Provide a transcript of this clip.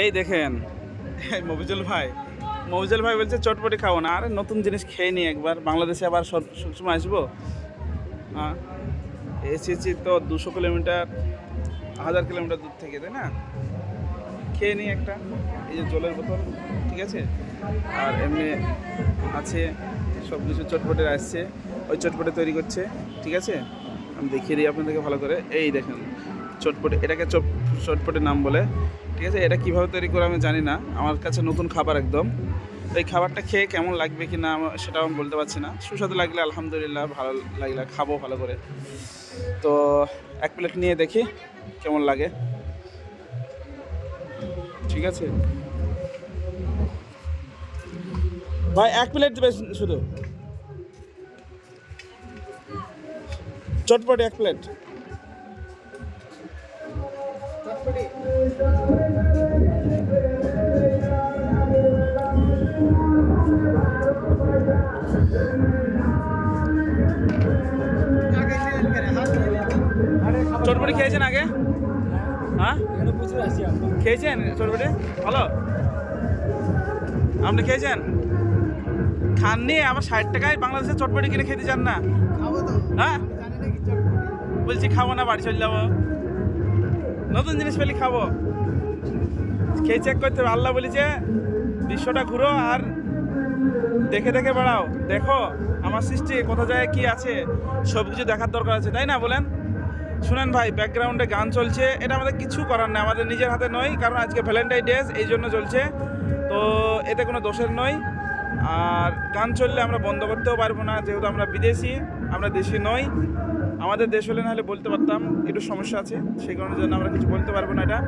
এই দেখেন। মফিজুল ভাই মফিজুল ভাই বলছে, চটপটি খাব না। আরে, নতুন জিনিস খেয়ে নি একবার। বাংলাদেশে আবার সব সবসময় আসব? হ্যাঁ এসেছি তো দুশো কিলোমিটার, হাজার কিলোমিটার দূর থেকে, তাই না? খেয়ে নিই একটা, এই যে জলের বোতল, ঠিক আছে? আর এমনি আছে সব কিছু চটপটে আসছে, ওই চটপটে তৈরি করছে, ঠিক আছে? আমি দেখিয়ে দিই আপনাদেরকে ভালো করে। এই দেখেন, চটপটে, এটাকে চট চটপটের নাম বলে। ঠিক আছে? এটা কীভাবে তৈরি করে আমি জানি না। আমার কাছে নতুন খাবার একদম। এই খাবারটা খেয়ে কেমন লাগবে কি না সেটাও আমি বলতে পারছি না। সুস্বাদু লাগলে আলহামদুলিল্লাহ ভালো লাগলে খাব ভালো করে। তো এক প্লেট নিয়ে দেখি কেমন লাগে। ঠিক আছে? ভাই, এক প্লেট দেবে শুধু। চটপটি এক প্লেট। চটপটি খেয়েছেন আগে? হ্যাঁ? খেয়েছেন চটপটি? ভালো? আপনি খেয়েছেন? খাননি আবার ষাট টাকায় বাংলাদেশে চটপটি কিনে খেতে চান না? হ্যাঁ? বলছি খাব না বাড়ি চলে যাব। নতুন জিনিস পেলে খাব। খেয়ে চেক করতে হবে। আল্লাহ বলেছে বিশ্বটা ঘুরো আর দেখে দেখে বেড়াও। দেখো আমার সৃষ্টি কোথা জায়গায় কি আছে সব কিছু দেখার দরকার আছে তাই না বলেন? শুনেন ভাই ব্যাকগ্রাউন্ডে গান চলছে। এটা আমাদের কিছু করার নেই আমাদের নিজের হাতে নয় কারণ আজকে ভ্যালেন্টাইন ডেজ এই জন্য চলছে। তো এতে কোনো দোষের নয়। আর গান চললে আমরা বন্ধ করতেও পারব না, যেহেতু আমরা বিদেশি, আমরা দেশি নই। আমাদের দেশ হলে নাহলে বলতে পারতাম, একটু সমস্যা আছে, সেই কারণের জন্য আমরা কিছু বলতে পারব না এটা।